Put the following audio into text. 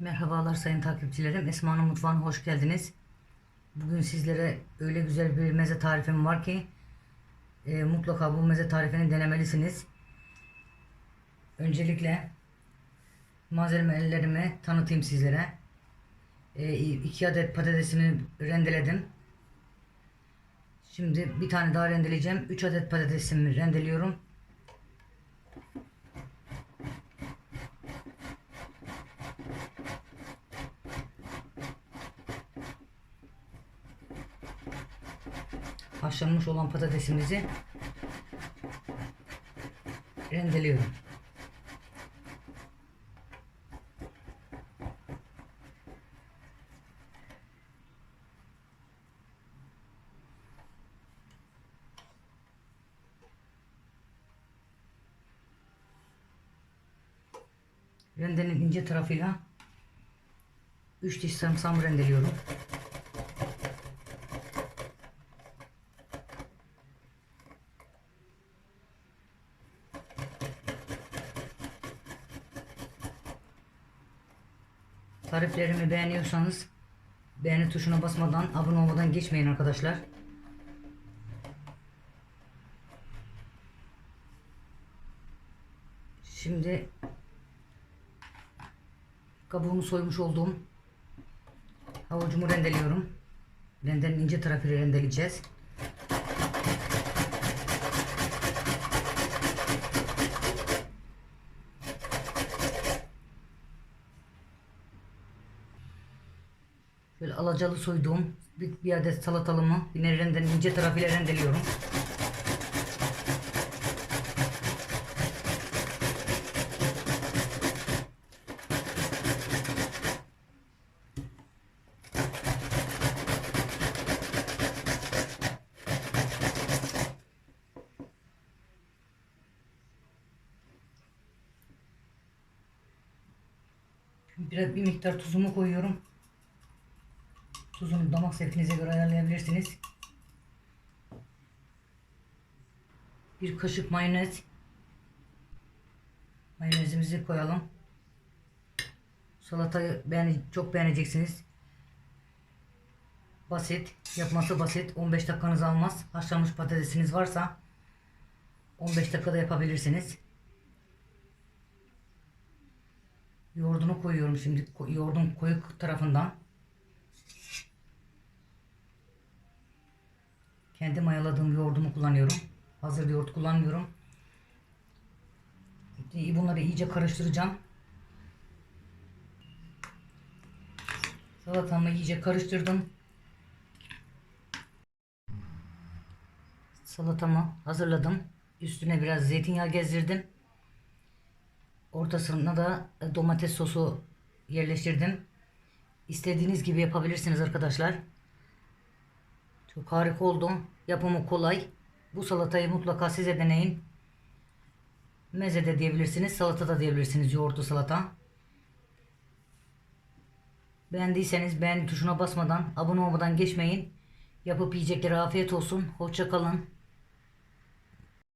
Merhabalar sayın takipçilerim. Esma'nın mutfağına hoş geldiniz. Bugün sizlere öyle güzel bir meze tarifim var ki e, mutlaka bu meze tarifini denemelisiniz. Öncelikle malzemelerimi tanıtayım sizlere. 2 adet patatesimi rendeledim. Şimdi bir tane daha rendeleyeceğim. 3 adet patatesimi rendeliyorum. Haşlanmış olan patatesimizi rendeliyorum. Rendenin ince tarafıyla 3 diş sarımsağımı rendeliyorum. Tariflerimi beğeniyorsanız beğeni tuşuna basmadan abone olmadan geçmeyin arkadaşlar. Şimdi kabuğunu soymuş olduğum havucumu rendeliyorum. Rendenin ince tarafıyla rendeleyeceğiz. Şöyle alacalı soyduğum bir, bir adet salatalımı yine renden ince tarafıyla rendeliyorum. Biraz bir miktar tuzumu koyuyorum. Tuzunu damak zevkinize göre ayarlayabilirsiniz. Bir kaşık mayonez. Mayonezimizi koyalım. Salatayı beğen çok beğeneceksiniz. Basit. Yapması basit. 15 dakikanızı almaz. Haşlanmış patatesiniz varsa 15 dakikada yapabilirsiniz. Yoğurdunu koyuyorum şimdi. Yoğurdun koyu tarafından. Kendi mayaladığım yoğurdumu kullanıyorum. Hazır yoğurt kullanmıyorum. Bunları iyice karıştıracağım. Salatamı iyice karıştırdım. Salatamı hazırladım. Üstüne biraz zeytinyağı gezdirdim. Ortasına da domates sosu yerleştirdim. İstediğiniz gibi yapabilirsiniz arkadaşlar. Çok harika oldu. Yapımı kolay. Bu salatayı mutlaka size deneyin. Meze de diyebilirsiniz. Salata da diyebilirsiniz. Yoğurtlu salata. Beğendiyseniz beğeni tuşuna basmadan, abone olmadan geçmeyin. Yapıp yiyeceklere afiyet olsun. Hoşça kalın.